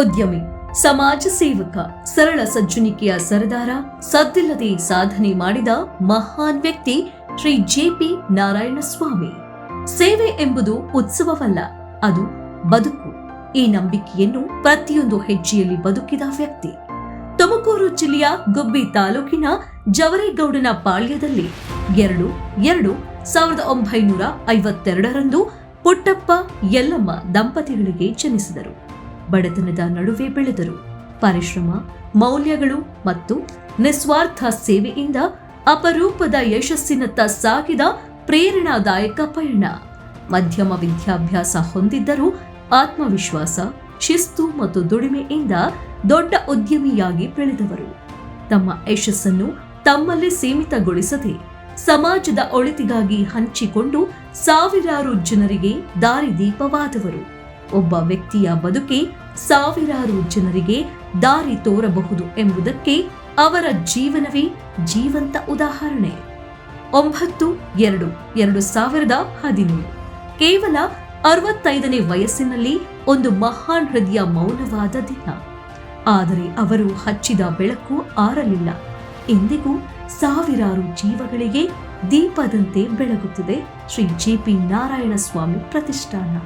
ಉದ್ಯಮಿ, ಸಮಾಜ ಸೇವಕ, ಸರಳ ಸಜ್ಜನಿಕೆಯ ಸರದಾರ, ಸದ್ದಿಲ್ಲದೆ ಸಾಧನೆ ಮಾಡಿದ ಮಹಾನ್ ವ್ಯಕ್ತಿ ಶ್ರೀ ಜೆಪಿ ನಾರಾಯಣಸ್ವಾಮಿ. ಸೇವೆ ಎಂಬುದು ಉತ್ಸವವಲ್ಲ, ಅದು ಬದುಕು. ಈ ನಂಬಿಕೆಯನ್ನು ಪ್ರತಿಯೊಂದು ಹೆಜ್ಜೆಯಲ್ಲಿ ಬದುಕಿದ ವ್ಯಕ್ತಿ. ತುಮಕೂರು ಜಿಲ್ಲೆಯ ಗುಬ್ಬಿ ತಾಲೂಕಿನ ಜವರೇಗೌಡನ ಪಾಳ್ಯದಲ್ಲಿ ಎರಡು ಎರಡು ಸಾವಿರದ ಒಂಬೈನೂರ ಐವತ್ತೆರಡರಂದು ಪುಟ್ಟಪ್ಪ ಯಲ್ಲಮ್ಮ ದಂಪತಿಗಳಿಗೆ ಜನಿಸಿದರು. ಬಡತನದ ನಡುವೆ ಬೆಳೆದರು. ಪರಿಶ್ರಮ, ಮೌಲ್ಯಗಳು ಮತ್ತು ನಿಸ್ವಾರ್ಥ ಸೇವೆಯಿಂದ ಅಪರೂಪದ ಯಶಸ್ಸಿನತ್ತ ಸಾಗಿದ ಪ್ರೇರಣಾದಾಯಕ ಪಯಣ. ಮಧ್ಯಮ ವಿದ್ಯಾಭ್ಯಾಸ ಹೊಂದಿದ್ದರೂ ಆತ್ಮವಿಶ್ವಾಸ, ಶಿಸ್ತು ಮತ್ತು ದುಡಿಮೆಯಿಂದ ದೊಡ್ಡ ಉದ್ಯಮಿಯಾಗಿ ಬೆಳೆದವರು. ತಮ್ಮ ಯಶಸ್ಸನ್ನು ತಮ್ಮಲ್ಲೇ ಸೀಮಿತಗೊಳಿಸದೆ ಸಮಾಜದ ಒಳಿತಿಗಾಗಿ ಹಂಚಿಕೊಂಡು ಸಾವಿರಾರು ಜನರಿಗೆ ದಾರಿದೀಪವಾದವರು. ಒಬ್ಬ ವ್ಯಕ್ತಿಯ ಬದುಕೆ ಸಾವಿರಾರು ಜನರಿಗೆ ದಾರಿ ತೋರಬಹುದು ಎಂಬುದಕ್ಕೆ ಅವರ ಜೀವನವೇ ಜೀವಂತ ಉದಾಹರಣೆ. ಒಂಬತ್ತು, ಎರಡು ಎರಡು ಸಾವಿರದ ಹದಿನೇಳು. ಕೇವಲ ಅರವತ್ತೈದನೇ ವಯಸ್ಸಿನಲ್ಲಿ ಒಂದು ಮಹಾನ್ ಹೃದಯ ಮೌನವಾದ ದಿನ. ಆದರೆ ಅವರು ಹಚ್ಚಿದ ಬೆಳಕು ಆರಲಿಲ್ಲ. ಎಂದಿಗೂ ಸಾವಿರಾರು ಜೀವಗಳಿಗೆ ದೀಪದಂತೆ ಬೆಳಗುತ್ತಿದೆ ಶ್ರೀ ಜೆಪಿ ನಾರಾಯಣ ಸ್ವಾಮಿ ಪ್ರತಿಷ್ಠಾನ.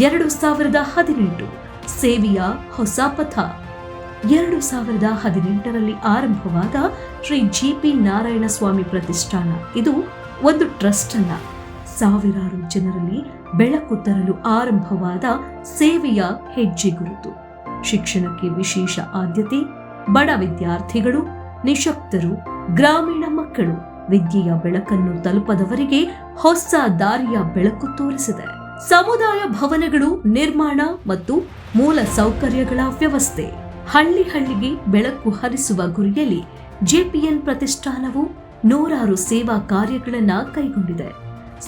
ಎರಡು ಸಾವಿರದ ಹದಿನೆಂಟು, ಸೇವೆಯ ಹೊಸ ಪಥ. ಎರಡು ಸಾವಿರದ ಹದಿನೆಂಟರಲ್ಲಿ ಆರಂಭವಾದ ಶ್ರೀ ಜಿ ಪಿ ನಾರಾಯಣ ಸ್ವಾಮಿ ಪ್ರತಿಷ್ಠಾನ. ಇದು ಒಂದು ಟ್ರಸ್ಟ್ ಅಲ್ಲ. ಸಾವಿರಾರು ಜನರಲ್ಲಿ ಬೆಳಕು ತರಲು ಆರಂಭವಾದ ಸೇವೆಯ ಹೆಜ್ಜೆ ಗುರುತು. ಶಿಕ್ಷಣಕ್ಕೆ ವಿಶೇಷ ಆದ್ಯತೆ, ಬಡ ವಿದ್ಯಾರ್ಥಿಗಳು, ನಿಶಕ್ತರು, ಗ್ರಾಮೀಣ ಮಕ್ಕಳು ವಿದ್ಯೆಯ ಬೆಳಕನ್ನು ತಲುಪದವರಿಗೆ ಹೊಸ ದಾರಿಯ ಬೆಳಕು ತೋರಿಸಿದೆ. ಸಮುದಾಯ ಭವನಗಳು, ನಿರ್ಮಾಣ ಮತ್ತು ಮೂಲ ಸೌಕರ್ಯಗಳ ವ್ಯವಸ್ಥೆ. ಹಳ್ಳಿ ಹಳ್ಳಿಗೆ ಬೆಳಕು ಹರಿಸುವ ಗುರಿಯಲ್ಲಿ ಜೆಪಿಎನ್ ಪ್ರತಿಷ್ಠಾನವು ನೂರಾರು ಸೇವಾ ಕಾರ್ಯಗಳನ್ನು ಕೈಗೊಂಡಿದೆ.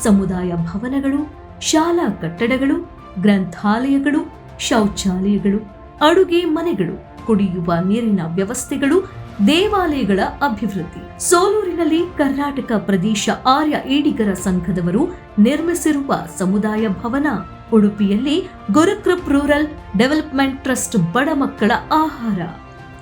ಸಮುದಾಯ ಭವನಗಳು, ಶಾಲಾ ಕಟ್ಟಡಗಳು, ಗ್ರಂಥಾಲಯಗಳು, ಶೌಚಾಲಯಗಳು, ಅಡುಗೆ ಮನೆಗಳು, ಕುಡಿಯುವ ನೀರಿನ ವ್ಯವಸ್ಥೆಗಳು ದೇವಾಲಯಗಳ ಅಭಿವೃದ್ಧಿ. ಸೋಲೂರಿನಲ್ಲಿ ಕರ್ನಾಟಕ ಪ್ರದೇಶ ಆರ್ಯ ಈಡಿಗರ ಸಂಘದವರು ನಿರ್ಮಿಸಿರುವ ಸಮುದಾಯ ಭವನ, ಉಡುಪಿಯಲ್ಲಿ ಗುರುಕೃಪ್ ರೂರಲ್ ಡೆವಲಪ್ಮೆಂಟ್ ಟ್ರಸ್ಟ್ ಬಡ ಮಕ್ಕಳ ಆಹಾರ.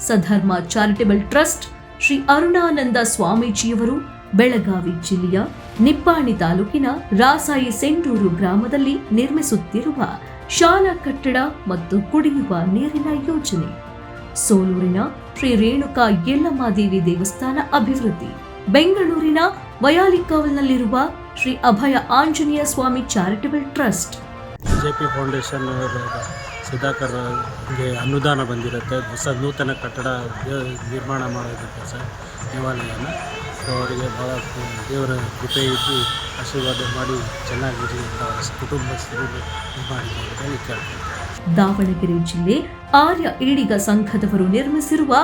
ಸಧರ್ಮ ಚಾರಿಟಬಲ್ ಟ್ರಸ್ಟ್ ಶ್ರೀ ಅರುಣಾನಂದ ಸ್ವಾಮೀಜಿಯವರು ಬೆಳಗಾವಿ ಜಿಲ್ಲೆಯ ನಿಪ್ಪಾಣಿ ತಾಲೂಕಿನ ರಾಸಾಯಿ ಸೆಂಡೂರು ಗ್ರಾಮದಲ್ಲಿ ನಿರ್ಮಿಸುತ್ತಿರುವ ಶಾಲಾ ಕಟ್ಟಡ ಮತ್ತು ಕುಡಿಯುವ ನೀರಿನ ಯೋಜನೆ. ಸೋಲೂರಿನ ಶ್ರೀ ರೇಣುಕಾ ಯಲ್ಲಮ್ಮಾದೇವಿ ದೇವಸ್ಥಾನ ಅಭಿವೃದ್ಧಿ. ಬೆಂಗಳೂರಿನ ವಯಾಲಿಕಾವಲ್ನಲ್ಲಿರುವ Shri Abhaya Anjaneya Swamy charitable trust. BJP foundation ಸುಧಾಕರ್ಗೆ ಅನುದಾನ ಬಂದಿರುತ್ತೆ. ಹೊಸ ನೂತನ ಕಟ್ಟಡ ನಿರ್ಮಾಣ ಮಾಡೋದಕ್ಕೆ ಸರ್, ದೇವಾಲಯನ. ಸೊ ಅವರಿಗೆ ಭಾಳ ದೇವರ ಕೃಪೆ ಇದ್ದು ಆಶೀರ್ವಾದ ಮಾಡಿ ಚೆನ್ನಾಗಿರಿ ಅಂತ ಕುಟುಂಬಸ್ಥರು ಇದು ಮಾಡಿದ್ದಾರೆ ಕೇಳ್ತೀನಿ ದಾವಣಗೆರೆ ಜಿಲ್ಲೆ ಆರ್ಯ ಈಡಿಗ ಸಂಘದವರು ನಿರ್ಮಿಸಿರುವ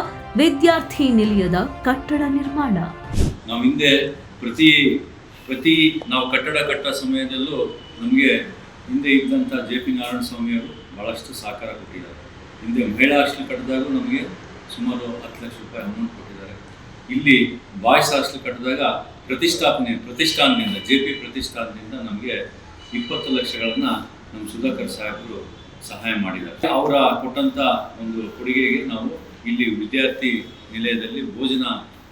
ವಿದ್ಯಾರ್ಥಿ ನಿಲಯದ ಕಟ್ಟಡ ನಿರ್ಮಾಣ. ನಾವು ಹಿಂದೆ ಪ್ರತಿ ಪ್ರತಿ ನಾವು ಕಟ್ಟಡ ಕಟ್ಟೋ ಸಮಯದಲ್ಲೂ ನಮಗೆ ಹಿಂದೆ ಇದ್ದಂಥ ಜೆ ಪಿ ನಾರಾಯಣ ಸ್ವಾಮಿಯವರು ಭಾಳಷ್ಟು ಸಹಕಾರ ಕೊಟ್ಟಿದ್ದಾರೆ. ಹಿಂದೆ ಮಹಿಳಾ ಹಾಸ್ಟೆಲ್ ಕಟ್ಟಿದಾಗ ನಮಗೆ ಸುಮಾರು ಹತ್ತು ಲಕ್ಷ ರೂಪಾಯಿ ಅಮೌಂಟ್ ಕೊಟ್ಟಿದ್ದಾರೆ. ಇಲ್ಲಿ ಬಾಯ್ಸ್ ಹಾಸ್ಟೆಲ್ ಕಟ್ಟಿದಾಗ ಪ್ರತಿಷ್ಠಾಪನೆ, ಪ್ರತಿಷ್ಠಾನದಿಂದ, ಜೆ ಪಿ ಪ್ರತಿಷ್ಠಾನದಿಂದ ನಮಗೆ ಇಪ್ಪತ್ತು ಲಕ್ಷಗಳನ್ನು ನಮ್ಮ ಸುಧಾಕರ್ ಸಾಹೇಬರು ಸಹಾಯ ಮಾಡಿದ್ದಾರೆ. ಅವರ ಕೊಟ್ಟಂಥ ಒಂದು ಕೊಡುಗೆಗೆ ನಾವು ಇಲ್ಲಿ ವಿದ್ಯಾರ್ಥಿ ನಿಲಯದಲ್ಲಿ ಭೋಜನ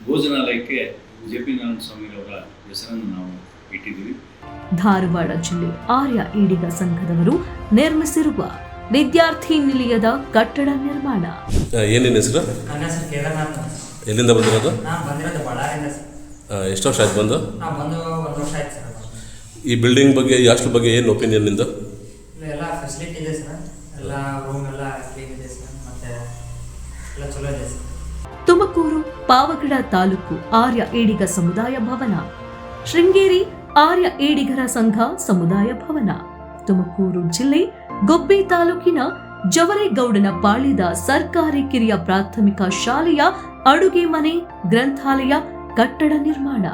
ಭೋಜನಾಲಯಕ್ಕೆ ಜೆ ಪಿ ನಾರಾಯಣ ಸ್ವಾಮಿಯವರ ಹೆಸರನ್ನು ನಾವು ಇಟ್ಟಿದ್ದೀವಿ. ಧಾರವಾಡ ಜಿಲ್ಲೆ ಆರ್ಯ ಈಡಿಗ ಸಂಘದವರು ನಿರ್ಮಿಸಿರುವ ವಿದ್ಯಾರ್ಥಿ ನಿಲಯದ ಕಟ್ಟಡ ನಿರ್ಮಾಣ. ಏನೇನು ಹೆಸರು? ನನ್ನ ಹೆಸರು ಕೇದಾರ್ನಾಥ್ ಎಲ್ಲಿಂದ ಬಂದಿರೋದು? ನಾನು ಬಂದಿರೋದು ಬಳ್ಳಾರಿಯಿಂದ ಸರ್. ಆ, ಎಷ್ಟು ವರ್ಷ ಆಯ್ತು ಬಂದು? ನಾವು ಬಂದು ಒಂದು ವರ್ಷ ಆಯ್ತು ಸರ್ ಈ ಬಿಲ್ಡಿಂಗ್ ಬಗ್ಗೆ ಈ ಹಾಸ್ಟೆಲ್ ಬಗ್ಗೆ ಏನು ಒಪಿನಿಯನ್ ನಿಂದು? ಪಾವಗಡ ತಾಲೂಕು ಆರ್ಯ ಏಡಿಗ ಸಮುದಾಯ ಭವನ. ಶೃಂಗೇರಿ ಆರ್ಯ ಏಡಿಗರ ಸಂಘ ಸಮುದಾಯ ಭವನ. ತುಮಕೂರು ಜಿಲ್ಲೆ ಗೊಬ್ಬೆ ತಾಲೂಕಿನ ಜವರೇಗೌಡನ ಪಾಳ್ಯದ ಸರ್ಕಾರಿ ಕಿರಿಯ ಪ್ರಾಥಮಿಕ ಶಾಲೆಯ ಅಡುಗೆ ಮನೆ, ಗ್ರಂಥಾಲಯ, ಕಟ್ಟಡ ನಿರ್ಮಾಣ.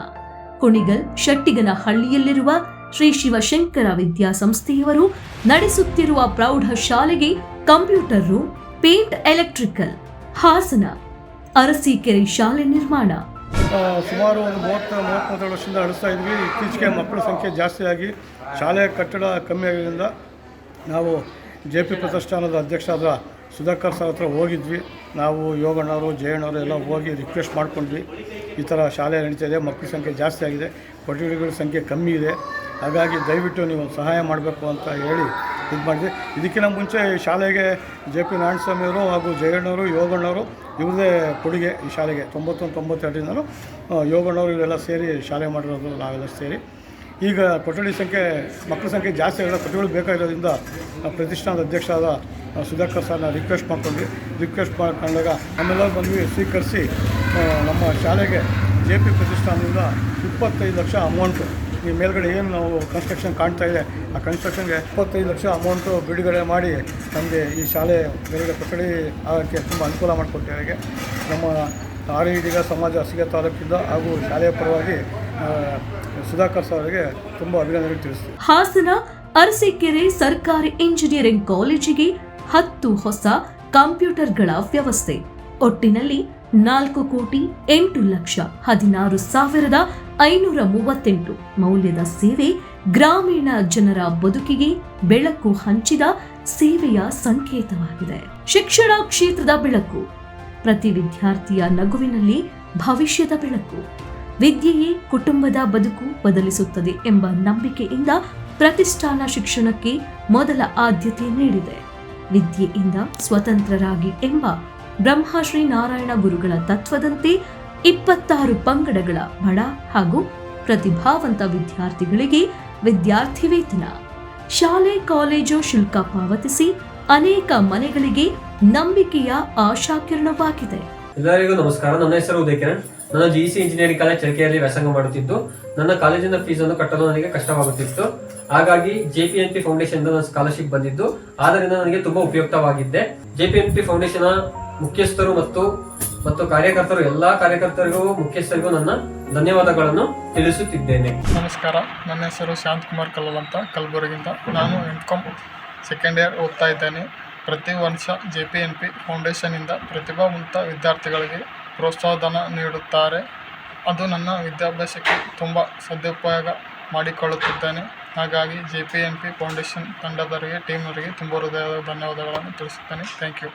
ಕುಣಿಗಲ್ ಶೆಟ್ಟಿಗನ ಹಳ್ಳಿಯಲ್ಲಿರುವ ಶ್ರೀ ಶಿವಶಂಕರ ವಿದ್ಯಾಸಂಸ್ಥೆಯವರು ನಡೆಸುತ್ತಿರುವ ಪ್ರೌಢ ಶಾಲೆಗೆ computer room, paint electrical, Hassan Arsikere ಶಾಲೆ ನಿರ್ಮಾಣ. ಸುಮಾರು ಒಂದು ಮೂವತ್ತು ಮೂವತ್ತ್ಮೂರು ವರ್ಷದಿಂದ ನಡೆಸ್ತಾ ಇದ್ವಿ. ಇತ್ತೀಚೆಗೆ ಮಕ್ಕಳ ಸಂಖ್ಯೆ ಜಾಸ್ತಿಯಾಗಿ ಶಾಲೆಯ ಕಟ್ಟಡ ಕಮ್ಮಿ ಆಗಿದ್ದರಿಂದ ನಾವು ಜೆ ಪಿ ಪ್ರತಿಷ್ಠಾನದ ಅಧ್ಯಕ್ಷರಾದ ಸುಧಾಕರ್ ಸರ್ ಹತ್ರ ಹೋಗಿದ್ವಿ. ನಾವು ಯೋಗಣ್ಣವರು ಜಯಣ್ಣವರು ಎಲ್ಲ ಹೋಗಿ ರಿಕ್ವೆಸ್ಟ್ ಮಾಡ್ಕೊಂಡ್ವಿ. ಈ ಥರ ಶಾಲೆ ನಡೀತಾ ಇದೆ. ಮಕ್ಕಳ ಸಂಖ್ಯೆ ಜಾಸ್ತಿ ಆಗಿದೆ. ಕೊಠಡಿಗಳ ಸಂಖ್ಯೆ ಕಮ್ಮಿ ಇದೆ. ಹಾಗಾಗಿ ದಯವಿಟ್ಟು ನೀವು ಸಹಾಯ ಮಾಡಬೇಕು ಅಂತ ಹೇಳಿ ಇದು ಮಾಡಿದ್ವಿ ಇದಕ್ಕಿಂತ ಮುಂಚೆ ಶಾಲೆಗೆ ಜೆ ಪಿ ನಾರಾಯಣಸ್ವಾಮಿಯವರು ಹಾಗೂ ಜಯಣ್ಣವರು, ಯೋಗಣ್ಣವರು ಇವ್ರದೇ ಕೊಡುಗೆ ಈ ಶಾಲೆಗೆ. ತೊಂಬತ್ತೊಂದು ತೊಂಬತ್ತೆರಡರಿಂದಲೂ ಯೋಗಣ್ಣವರು ಇವರೆಲ್ಲ ಸೇರಿ ಶಾಲೆ ಮಾಡಿರೋದು ನಾವೆಲ್ಲ ಸೇರಿ. ಈಗ ಕೊಠಡಿ ಸಂಖ್ಯೆ, ಮಕ್ಕಳ ಸಂಖ್ಯೆ ಜಾಸ್ತಿ ಆಗಿರೋ ಕೊಠಡಿಗಳು ಬೇಕಾಗಿರೋದ್ರಿಂದ ಪ್ರತಿಷ್ಠಾನದ ಅಧ್ಯಕ್ಷರಾದ ಸುಧಾಕರ್ ಸರ್ನ ರಿಕ್ವೆಸ್ಟ್ ಮಾಡ್ಕೊಂಡ್ವಿ. ರಿಕ್ವೆಸ್ಟ್ ಮಾಡ್ಕೊಂಡಾಗ ನಮ್ಮೆಲ್ಲರೂ ಬಂದ್ವಿ, ಸ್ವೀಕರಿಸಿ ನಮ್ಮ ಶಾಲೆಗೆ ಜೆ ಪಿ ಪ್ರತಿಷ್ಠಾನದಿಂದ ಇಪ್ಪತ್ತೈದು ಲಕ್ಷ ಅಮೌಂಟು ಈ ಮೇಲ್ಗಡೆ ಏನು ನಾವು ಕನ್ಸ್ಟ್ರಕ್ಷನ್ ಕಾಣ್ತಾ ಇದೆ, ಆ ಕನ್ಸ್ಟ್ರಕ್ಷನ್ಗೆ ಇಪ್ಪತ್ತೈದು ಲಕ್ಷ ಅಮೌಂಟು ಬಿಡುಗಡೆ ಮಾಡಿ ನಮಗೆ ಈ ಶಾಲೆ ಮೇಲ್ಗಡೆ ಕೊಠಡಿ ಆಗೋಕ್ಕೆ ತುಂಬ ಅನುಕೂಲ ಮಾಡಿಕೊಟ್ಟಿದ್ದಾರೆ ನಮ್ಮ ಆರ್ಇಡಿಗ ಸಮಾಜ ಹಸಿಗೆ ತಾಲೂಕಿಂದ ಹಾಗೂ ಶಾಲೆಯ ಪರವಾಗಿ ಸುಧಾಕರ್ ಸರ್ ಅವರಿಗೆ ತುಂಬ ಅಭಿನಂದನೆ ತಿಳಿಸ್ತೀವಿ. ಹಾಸನ ಅರಸೀಕೆರೆ ಸರ್ಕಾರಿ ಇಂಜಿನಿಯರಿಂಗ್ ಕಾಲೇಜಿಗೆ ಹತ್ತು ಹೊಸ ಕಂಪ್ಯೂಟರ್ಗಳ ವ್ಯವಸ್ಥೆ. ಒಟ್ಟಿನಲ್ಲಿ ನಾಲ್ಕು ಕೋಟಿ ಎಂಟು ಲಕ್ಷ ಹದಿನಾರು ಸಾವಿರದ ಐನೂರ ಮೂವತ್ತೆಂಟು ಮೌಲ್ಯದ ಸೇವೆ ಗ್ರಾಮೀಣ ಜನರ ಬದುಕಿಗೆ ಬೆಳಕು ಹಂಚಿದ ಸೇವೆಯ ಸಂಕೇತವಾಗಿದೆ. ಶಿಕ್ಷಣ ಕ್ಷೇತ್ರದ ಬೆಳಕು. ಪ್ರತಿ ವಿದ್ಯಾರ್ಥಿಯ ನಗುವಿನಲ್ಲಿ ಭವಿಷ್ಯದ ಬೆಳಕು. ವಿದ್ಯೆಯೇ ಕುಟುಂಬದ ಬದುಕು ಬದಲಿಸುತ್ತದೆ ಎಂಬ ನಂಬಿಕೆಯಿಂದ ಪ್ರತಿಷ್ಠಾನ ಶಿಕ್ಷಣಕ್ಕೆ ಮೊದಲ ಆದ್ಯತೆ ನೀಡಿದೆ. ವಿದ್ಯೆಯಿಂದ ಸ್ವತಂತ್ರರಾಗಿ ಎಂಬ ಬ್ರಹ್ಮಶ್ರೀ ನಾರಾಯಣ ಗುರುಗಳ ತತ್ವದಂತೆ ಇಪ್ಪತ್ತಾರು ಪಂಗಡಗಳ ಬಡ ಹಾಗೂ ಪ್ರತಿಭಾವಂತ ವಿದ್ಯಾರ್ಥಿಗಳಿಗೆ ವಿದ್ಯಾರ್ಥಿ ವೇತನ ಶಾಲೆ, ಕಾಲೇಜು ಶುಲ್ಕ ಪಾವತಿಸಿ ಅನೇಕ ಮನೆಗಳಿಗೆ ನಂಬಿಕೆಯ ಆಶಾಕಿರಣವಾಗಿದೆ. ಎಲ್ಲರಿಗೂ ನಮಸ್ಕಾರ. ನನ್ನ ಹೆಸರು ಉದಯ ಕಿರಣ್ ನಾನು ಜಿ ಸಿ ಇಂಜಿನಿಯರಿಂಗ್ ಕಾಲೇಜ್ ಚರಕೆಯಲ್ಲಿ ವ್ಯಾಸಂಗ ಮಾಡುತ್ತಿದ್ದು. ನನ್ನ ಕಾಲೇಜಿನ ಫೀಸ್ ಅನ್ನು ಕಟ್ಟಲು ನನಗೆ ಕಷ್ಟವಾಗುತ್ತಿತ್ತು. ಹಾಗಾಗಿ J P N P foundation ನನ್ನ ಸ್ಕಾಲರ್ಶಿಪ್ ಬಂದಿದ್ದು. ಆದ್ದರಿಂದ ನನಗೆ ತುಂಬಾ ಉಪಯುಕ್ತವಾಗಿದ್ದೆ. J P N P foundation ಮುಖ್ಯಸ್ಥರು ಮತ್ತು ಮತ್ತು ಕಾರ್ಯಕರ್ತರು, ಎಲ್ಲಾ ಕಾರ್ಯಕರ್ತರಿಗೂ, ಮುಖ್ಯಸ್ಥರಿಗೂ ನನ್ನ ಧನ್ಯವಾದಗಳನ್ನು ತಿಳಿಸುತ್ತಿದ್ದೇನೆ. ನಮಸ್ಕಾರ. ನನ್ನ ಹೆಸರು ಶಾಂತಕುಮಾರ್ ಕಲ್ಲಲ್ ಅಂತ, ಕಲಬುರಗಿಯಿಂದ. ನಾನು ಎಂ ಕಾಮ್ ಸೆಕೆಂಡ್ ಇಯರ್ ಓದ್ತಾ ಇದ್ದೇನೆ. ಪ್ರತಿ ವರ್ಷ ಜೆ ಪಿ ಎನ್ ಪಿ ಫೌಂಡೇಶನಿಂದ ಪ್ರತಿಭಾವಂತ ವಿದ್ಯಾರ್ಥಿಗಳಿಗೆ ಪ್ರೋತ್ಸಾಹಧನ ನೀಡುತ್ತಾರೆ. ಅದು ನನ್ನ ವಿದ್ಯಾಭ್ಯಾಸಕ್ಕೆ ತುಂಬ ಸದುಪಯೋಗ ಮಾಡಿಕೊಳ್ಳುತ್ತಿದ್ದೇನೆ. ಹಾಗಾಗಿ J P N P foundation ತಂಡದವರಿಗೆ ಟೀಮ್ನವರಿಗೆ ತುಂಬ ಹೃದಯದ ಧನ್ಯವಾದಗಳನ್ನು ತಿಳಿಸುತ್ತೇನೆ. Thank you.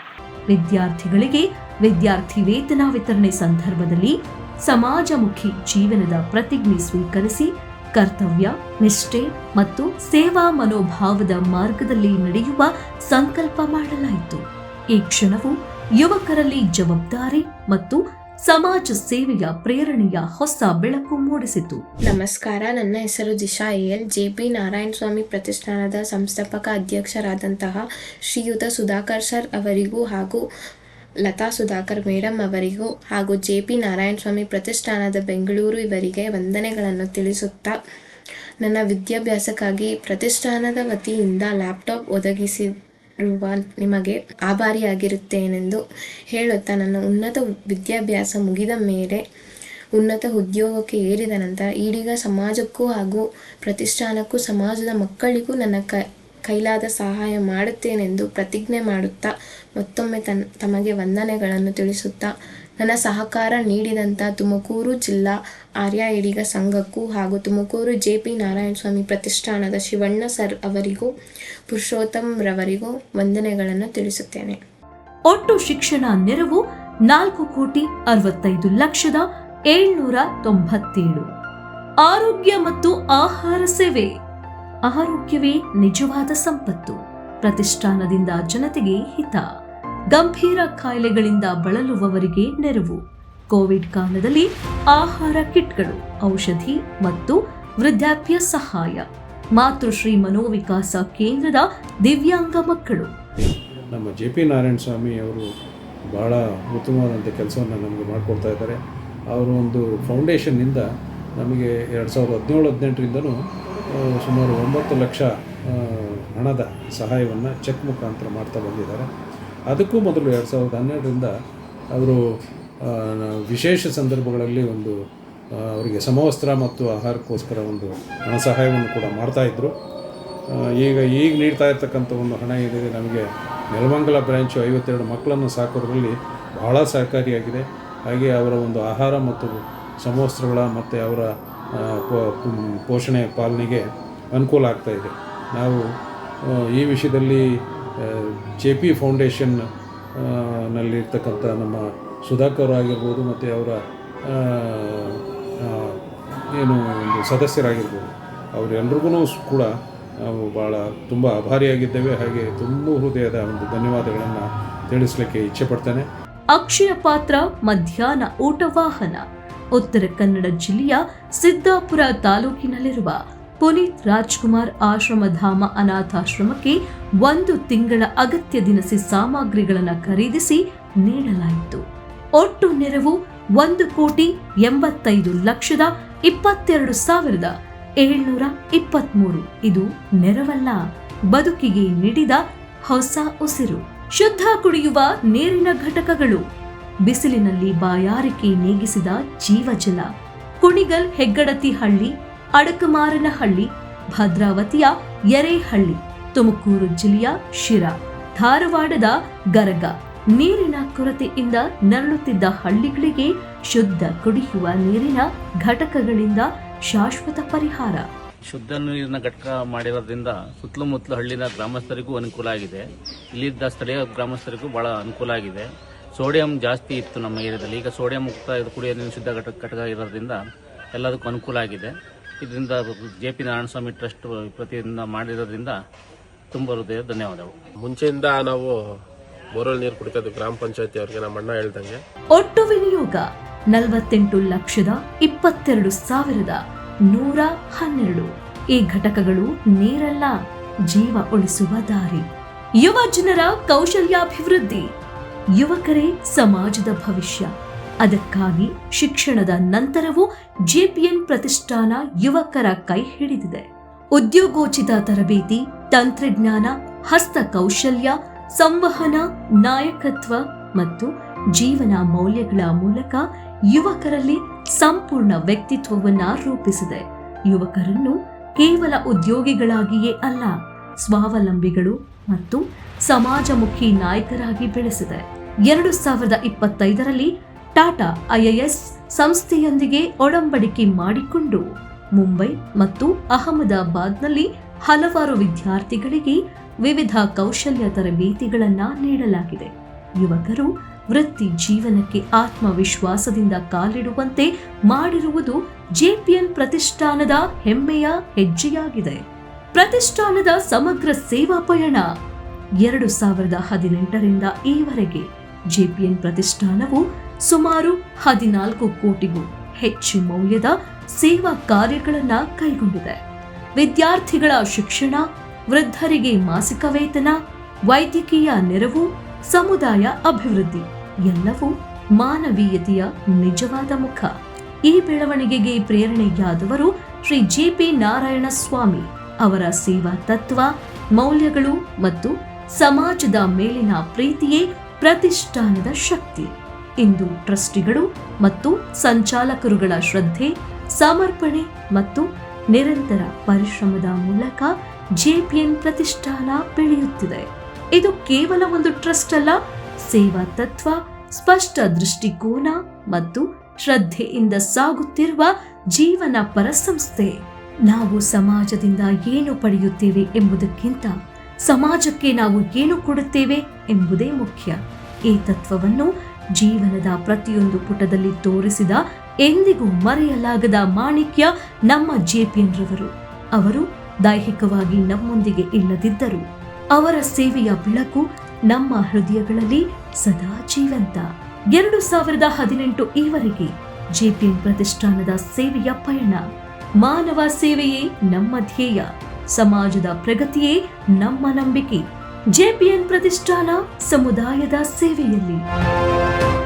ವಿದ್ಯಾರ್ಥಿಗಳಿಗೆ ವಿದ್ಯಾರ್ಥಿ ವೇತನ ವಿತರಣೆ ಸಂದರ್ಭದಲ್ಲಿ ಸಮಾಜಮುಖಿ ಜೀವನದ ಪ್ರತಿಜ್ಞೆ ಸ್ವೀಕರಿಸಿ, ಕರ್ತವ್ಯ, ನಿಷ್ಠೆ ಮತ್ತು ಸೇವಾ ಮನೋಭಾವದ ಮಾರ್ಗದಲ್ಲಿ ನಡೆಯುವ ಸಂಕಲ್ಪ ಮಾಡಲಾಯಿತು. ಈ ಕ್ಷಣವು ಯುವಕರಲ್ಲಿ ಜವಾಬ್ದಾರಿ ಮತ್ತು ಸಮಾಜ ಸೇವೆಯ ಪ್ರೇರಣೆಯ ಹೊಸ ಬೆಳಕು ಮೂಡಿಸಿತು. ನಮಸ್ಕಾರ, ನನ್ನ ಹೆಸರು Disha L. J P Narayana Swamy ಪ್ರತಿಷ್ಠಾನದ ಸಂಸ್ಥಾಪಕ ಅಧ್ಯಕ್ಷರಾದಂತಹ ಶ್ರೀಯುತ ಸುಧಾಕರ್ ಸರ್ ಅವರಿಗೂ ಹಾಗೂ ಲತಾ ಸುಧಾಕರ್ ಮೇಡಮ್ ಅವರಿಗೂ ಹಾಗೂ ಜೆ ಪಿ ನಾರಾಯಣ ಸ್ವಾಮಿ ಪ್ರತಿಷ್ಠಾನದ ಬೆಂಗಳೂರು ಇವರಿಗೆ ವಂದನೆಗಳನ್ನು ತಿಳಿಸುತ್ತಾ, ನನ್ನ ವಿದ್ಯಾಭ್ಯಾಸಕ್ಕಾಗಿ ಪ್ರತಿಷ್ಠಾನದ ವತಿಯಿಂದ ಲ್ಯಾಪ್ಟಾಪ್ ಒದಗಿಸಿರುವ ನಿಮಗೆ ಆಭಾರಿಯಾಗಿರುತ್ತೇನೆಂದು ಹೇಳುತ್ತಾ ನನ್ನ ಉನ್ನತ ವಿದ್ಯಾಭ್ಯಾಸ ಮುಗಿದ ಮೇಲೆ ಉನ್ನತ ಉದ್ಯೋಗಕ್ಕೆ ಏರಿದ ನಂತರ ಈಡೀಗ ಸಮಾಜಕ್ಕೂ ಹಾಗೂ ಪ್ರತಿಷ್ಠಾನಕ್ಕೂ, ಸಮಾಜದ ಮಕ್ಕಳಿಗೂ ನನ್ನ ಕ ಕೈಲಾದ ಸಹಾಯ ಮಾಡುತ್ತೇನೆಂದು ಪ್ರತಿಜ್ಞೆ ಮಾಡುತ್ತಾ ಮತ್ತೊಮ್ಮೆ ತನ್, ತಮಗೆ ವಂದನೆಗಳನ್ನು ತಿಳಿಸುತ್ತಾ, ನನ್ನ ಸಹಕಾರ ನೀಡಿದಂಥ ತುಮಕೂರು ಜಿಲ್ಲಾ ಆರ್ಯ ಇಡಿಗ ಸಂಘಕ್ಕೂ ಹಾಗೂ ತುಮಕೂರು ಜೆ ಪಿ ನಾರಾಯಣ ಸ್ವಾಮಿ ಪ್ರತಿಷ್ಠಾನದ ಶಿವಣ್ಣ ಸರ್ ಅವರಿಗೂ, ಪುರುಷೋತ್ತಮ್ ರವರಿಗೂ ವಂದನೆಗಳನ್ನು ತಿಳಿಸುತ್ತೇನೆ. ಒಟ್ಟು ಶಿಕ್ಷಣ ನೆರವು ನಾಲ್ಕು ಕೋಟಿ ಅರವತ್ತೈದು ಲಕ್ಷದ ಏಳ್ನೂರ ತೊಂಬತ್ತೇಳು. ಆರೋಗ್ಯ ಮತ್ತು ಆಹಾರ ಸೇವೆ ಆರೋಗ್ಯವೇ ನಿಜವಾದ ಸಂಪತ್ತು. ಪ್ರತಿಷ್ಠಾನದಿಂದ ಜನತೆಗೆ ಹಿತ. ಗಂಭೀರ ಕಾಯಿಲೆಗಳಿಂದ ಬಳಲುವವರಿಗೆ ನೆರವು. ಕೋವಿಡ್ ಕಾಲದಲ್ಲಿ ಆಹಾರ ಕಿಟ್ಗಳು, ಔಷಧಿ ಮತ್ತು ವೃದ್ಧಾಪ್ಯ ಸಹಾಯ. ಮಾತೃಶ್ರೀ ಮನೋವಿಕಾಸ ಕೇಂದ್ರದ ದಿವ್ಯಾಂಗ ಮಕ್ಕಳು. ನಮ್ಮ ಜೆ ಪಿ ನಾರಾಯಣ ಸ್ವಾಮಿ ಅವರು ಬಹಳ ಉತ್ತಮವಾದಂಥ ಕೆಲಸವನ್ನು ನಮಗೆ ಮಾಡಿಕೊಡ್ತಾ ಇದ್ದಾರೆ. ಅವರು ಒಂದು ಫೌಂಡೇಶನ್ನಿಂದ ನಮಗೆ ಎರಡು ಸಾವಿರದ ಹದಿನೇಳು, ಹದಿನೆಂಟರಿಂದನೂ ಸುಮಾರು ಒಂಬತ್ತು ಲಕ್ಷ ಹಣದ ಸಹಾಯವನ್ನು ಚೆಕ್ ಮುಖಾಂತರ ಮಾಡ್ತಾ ಬಂದಿದ್ದಾರೆ. ಅದಕ್ಕೂ ಮೊದಲು ಎರಡು ಸಾವಿರದ ಹನ್ನೆರಡರಿಂದ ಅವರು ವಿಶೇಷ ಸಂದರ್ಭಗಳಲ್ಲಿ ಒಂದು ಅವರಿಗೆ ಸಮವಸ್ತ್ರ ಮತ್ತು ಆಹಾರಕ್ಕೋಸ್ಕರ ಒಂದು ಹಣ ಸಹಾಯವನ್ನು ಕೂಡ ಮಾಡ್ತಾಯಿದ್ರು ಈಗ ಈಗ ನೀಡ್ತಾ ಇರ್ತಕ್ಕಂಥ ಒಂದು ಹಣ ಏನಿದೆ, ನಮಗೆ ನೆಲಮಂಗಲ ಬ್ರ್ಯಾಂಚು ಐವತ್ತೆರಡು ಮಕ್ಕಳನ್ನು ಸಾಕೋದ್ರಲ್ಲಿ ಬಹಳ ಸಹಕಾರಿಯಾಗಿದೆ. ಹಾಗೆ ಅವರ ಒಂದು ಆಹಾರ ಮತ್ತು ಸಮವಸ್ತ್ರಗಳ ಮತ್ತು ಅವರ ಪೋಷಣೆ ಪಾಲನೆಗೆ ಅನುಕೂಲ ಆಗ್ತಾ ಇದೆ. ನಾವು ಈ ವಿಷಯದಲ್ಲಿ ಜೆ ಪಿ ಫೌಂಡೇಶನ್ ನಲ್ಲಿರ್ತಕ್ಕಂಥ ನಮ್ಮ ಸುಧಾಕರ್ ಆಗಿರ್ಬೋದು ಮತ್ತು ಅವರ ಏನು ಒಂದು ಸದಸ್ಯರಾಗಿರ್ಬೋದು, ಅವರೆಲ್ರಿಗೂ ಕೂಡ ನಾವು ಭಾಳ ತುಂಬ ಆಭಾರಿಯಾಗಿದ್ದೇವೆ. ಹಾಗೆ ತುಂಬ ಹೃದಯದ ಒಂದು ಧನ್ಯವಾದಗಳನ್ನು ತಿಳಿಸ್ಲಿಕ್ಕೆ ಇಚ್ಛೆ ಪಡ್ತೇನೆ. ಅಕ್ಷಯ ಪಾತ್ರ ಮಧ್ಯಾಹ್ನ ಊಟ ವಾಹನ. ಉತ್ತರ ಕನ್ನಡ ಜಿಲ್ಲೆಯ ಸಿದ್ದಾಪುರ ತಾಲೂಕಿನಲ್ಲಿರುವ ಪುನೀತ್ ರಾಜ್ಕುಮಾರ್ ಆಶ್ರಮಧಾಮ ಅನಾಥಾಶ್ರಮಕ್ಕೆ ಒಂದು ತಿಂಗಳ ಅಗತ್ಯ ದಿನಸಿ ಸಾಮಗ್ರಿಗಳನ್ನು ಖರೀದಿಸಿ ನೀಡಲಾಯಿತು. ಒಟ್ಟು ನೆರವು ಒಂದು ಕೋಟಿ ಎಂಬತ್ತೈದು ಲಕ್ಷದ ಇಪ್ಪತ್ತೆರಡು ಸಾವಿರದ ಏಳ್ನೂರ ಇಪ್ಪತ್ಮೂರು. ಇದು ನೆರವಲ್ಲ. ಬದುಕಿಗೆ ನೀಡಿದ ಹೊಸ ಉಸಿರು. ಶುದ್ಧ ಕುಡಿಯುವ ನೀರಿನ ಘಟಕಗಳು ಬಿಸಿಲಿನಲ್ಲಿ ಬಾಯಾರಿಕೆ ನೀಗಿಸಿದ ಜೀವಜಲ. ಕುಣಿಗಲ್ ಹೆಗ್ಗಡತಿ ಹಳ್ಳಿ ಅಡಕಮಾರನಹಳ್ಳಿ, ಭದ್ರಾವತಿಯ ಎರೇಹಳ್ಳಿ ತುಮಕೂರು ಜಿಲ್ಲೆಯ ಶಿರಾ, ಧಾರವಾಡದ ಗರಗ. ನೀರಿನ ಕೊರತೆಯಿಂದ ನರಳುತ್ತಿದ್ದ ಹಳ್ಳಿಗಳಿಗೆ ಶುದ್ಧ ಕುಡಿಯುವ ನೀರಿನ ಘಟಕಗಳಿಂದ ಶಾಶ್ವತ ಪರಿಹಾರ. ಶುದ್ಧ ನೀರಿನ ಘಟಕ ಮಾಡಿರೋದ್ರಿಂದ ಸುತ್ತಮುತ್ತಲ ಹಳ್ಳಿನ ಗ್ರಾಮಸ್ಥರಿಗೂ ಅನುಕೂಲ ಆಗಿದೆ. ಇಲ್ಲಿದ್ದ ಸ್ಥಳೀಯ ಗ್ರಾಮಸ್ಥರಿಗೂ ಬಹಳ ಅನುಕೂಲ ಆಗಿದೆ. ಸೋಡಿಯಂ ಜಾಸ್ತಿ ಇತ್ತು ನಮ್ಮ ಏರಿಯಾದಲ್ಲಿ. ಈಗ ಸೋಡಿಯಂ ಮುಕ್ತ ಇದು ಕುಡಿಯೋ ನೀರು ಶುದ್ಧ ಘಟಕ ಘಟಕ ಇರೋದ್ರಿಂದ ಎಲ್ಲದಕ್ಕೂ ಅನುಕೂಲ ಆಗಿದೆ. ಇದರಿಂದ ಜೆ ಪಿ ನಾರಾಯಣಸ್ವಾಮಿ ಟ್ರಸ್ಟ್ ಪ್ರತಿಯಿಂದ ಮಾಡಿರೋದ್ರಿಂದ ತುಂಬ ಹೃದಯ ಧನ್ಯವಾದಗಳು. ಮುಂಚೆಯಿಂದ ನಾವು ಬೋರ್ವೆಲ್ ನೀರು ಕುಡಿತಾ ಗ್ರಾಮ ಪಂಚಾಯತಿ ಅವರಿಗೆ ನಮ್ಮ ಅಣ್ಣ ಹೇಳ್ದಂಗೆ. ಒಟ್ಟು ವಿನಿಯೋಗ ನಲವತ್ತೆಂಟು ಲಕ್ಷದ ಇಪ್ಪತ್ತೆರಡು ಸಾವಿರದ ನೂರ ಹನ್ನೆರಡು. ಈ ಘಟಕಗಳು ನೀರಲ್ಲ ಜೀವ ಉಳಿಸುವ ದಾರಿ. ಯುವ ಜನರ ಕೌಶಲ್ಯಾಭಿವೃದ್ಧಿ. ಯುವಕರೇ, ಸಮಾಜದ ಭವಿಷ್ಯ. ಅದಕ್ಕಾಗಿ ಶಿಕ್ಷಣದ ನಂತರವೂ ಜೆಪಿಎನ್ ಪ್ರತಿಷ್ಠಾನ ಯುವಕರ ಕೈ ಹಿಡಿದಿದೆ. ಉದ್ಯೋಗೋಚಿತ ತರಬೇತಿ, ತಂತ್ರಜ್ಞಾನ, ಹಸ್ತಕೌಶಲ್ಯ, ಸಂವಹನ, ನಾಯಕತ್ವ ಮತ್ತು ಜೀವನ ಮೌಲ್ಯಗಳ ಮೂಲಕ ಯುವಕರಲ್ಲಿ ಸಂಪೂರ್ಣ ವ್ಯಕ್ತಿತ್ವವನ್ನ ರೂಪಿಸಿದೆ. ಯುವಕರನ್ನು ಕೇವಲ ಉದ್ಯೋಗಿಗಳಾಗಿಯೇ ಅಲ್ಲ, ಸ್ವಾವಲಂಬಿಗಳು ಮತ್ತು ಸಮಾಜಮುಖಿ ನಾಯಕರಾಗಿ ಬೆಳೆಸಿದೆ. ಎರಡು ಸಾವಿರದ ಇಪ್ಪತ್ತೈದರಲ್ಲಿ ಟಾಟಾ ಐಎಎಸ್ ಸಂಸ್ಥೆಯೊಂದಿಗೆ ಒಡಂಬಡಿಕೆ ಮಾಡಿಕೊಂಡು ಮುಂಬೈ ಮತ್ತು ಅಹಮದಾಬಾದ್ನಲ್ಲಿ ಹಲವಾರು ವಿದ್ಯಾರ್ಥಿಗಳಿಗೆ ವಿವಿಧ ಕೌಶಲ್ಯ ತರಬೇತಿಗಳನ್ನು ನೀಡಲಾಗಿದೆ. ಯುವಕರು ವೃತ್ತಿ ಜೀವನಕ್ಕೆ ಆತ್ಮವಿಶ್ವಾಸದಿಂದ ಕಾಲಿಡುವಂತೆ ಮಾಡಿರುವುದು ಜೆಪಿಎನ್ ಪ್ರತಿಷ್ಠಾನದ ಹೆಮ್ಮೆಯ ಹೆಜ್ಜೆಯಾಗಿದೆ. ಪ್ರತಿಷ್ಠಾನದ ಸಮಗ್ರ ಸೇವಾ ಪಯಣ ಎರಡು ಸಾವಿರದ ಹದಿನೆಂಟರಿಂದ ಈವರೆಗೆ ಜೆಪಿಎನ್ ಪ್ರತಿಷ್ಠಾನವು ಸುಮಾರು ಹದಿನಾಲ್ಕು ಕೋಟಿಗೂ ಹೆಚ್ಚು ಮೌಲ್ಯದ ಸೇವಾ ಕಾರ್ಯಗಳನ್ನು ಕೈಗೊಂಡಿದೆ. ವಿದ್ಯಾರ್ಥಿಗಳ ಶಿಕ್ಷಣ, ವೃದ್ಧರಿಗೆ ಮಾಸಿಕ ವೇತನ, ವೈದ್ಯಕೀಯ ನೆರವು, ಸಮುದಾಯ ಅಭಿವೃದ್ಧಿ ಎಲ್ಲವೂ ಮಾನವೀಯತೆಯ ನಿಜವಾದ ಮುಖ. ಈ ಬೆಳವಣಿಗೆಗೆ ಪ್ರೇರಣೆಯಾದವರು ಶ್ರೀ ಜೆ ನಾರಾಯಣ ಸ್ವಾಮಿ ಅವರ ಸೇವಾ ತತ್ವ, ಮೌಲ್ಯಗಳು ಮತ್ತು ಸಮಾಜದ ಮೇಲಿನ ಪ್ರೀತಿಯೇ ಪ್ರತಿಷ್ಠಾನದ ಶಕ್ತಿ. ಇಂದು ಟ್ರಸ್ಟಿಗಳು ಮತ್ತು ಸಂಚಾಲಕರುಗಳ ಶ್ರದ್ಧೆ, ಸಮರ್ಪಣೆ ಮತ್ತು ನಿರಂತರ ಪರಿಶ್ರಮದ ಮೂಲಕ ಜೆಪಿಎನ್ ಪ್ರತಿಷ್ಠಾನ ಬೆಳೆಯುತ್ತಿದೆ. ಇದು ಕೇವಲ ಒಂದು ಟ್ರಸ್ಟ್ ಅಲ್ಲ, ಸೇವಾ ತತ್ವ, ಸ್ಪಷ್ಟ ದೃಷ್ಟಿಕೋನ ಮತ್ತು ಶ್ರದ್ಧೆಯಿಂದ ಸಾಗುತ್ತಿರುವ ಜೀವನ ಪರ ಸಂಸ್ಥೆ ನಾವು ಸಮಾಜದಿಂದ ಏನು ಪಡೆಯುತ್ತೇವೆ ಎಂಬುದಕ್ಕಿಂತ ಸಮಾಜಕ್ಕೆ ನಾವು ಏನು ಕೊಡುತ್ತೇವೆ ಎಂಬುದೇ ಮುಖ್ಯ. ಈ ತತ್ವವನ್ನು ಜೀವನದ ಪ್ರತಿಯೊಂದು ಪುಟದಲ್ಲಿ ತೋರಿಸಿದ ಎಂದಿಗೂ ಮರೆಯಲಾಗದ ಮಾಣಿಕ್ಯ ನಮ್ಮ ಜೆಪಿಎನ್ ರವರು ಅವರು ದೈಹಿಕವಾಗಿ ನಮ್ಮೊಂದಿಗೆ ಇಲ್ಲದಿದ್ದರು ಅವರ ಸೇವೆಯ ಬೆಳಕು ನಮ್ಮ ಹೃದಯಗಳಲ್ಲಿ ಸದಾ ಜೀವಂತ. ಎರಡು ಸಾವಿರದ ಹದಿನೆಂಟು ಈವರೆಗೆ ಜೆಪಿಎನ್ ಪ್ರತಿಷ್ಠಾನದ ಸೇವೆಯ ಪಯಣ. ಮಾನವ ಸೇವೆಯೇ ನಮ್ಮ ಧ್ಯೇಯ. ಸಮಾಜದ ಪ್ರಗತಿಯೇ ನಮ್ಮ ನಂಬಿಕೆ. ಜೆಪಿಎನ್ ಪ್ರತಿಷ್ಠಾನ ಸಮುದಾಯದ ಸೇವೆಯಲ್ಲಿ.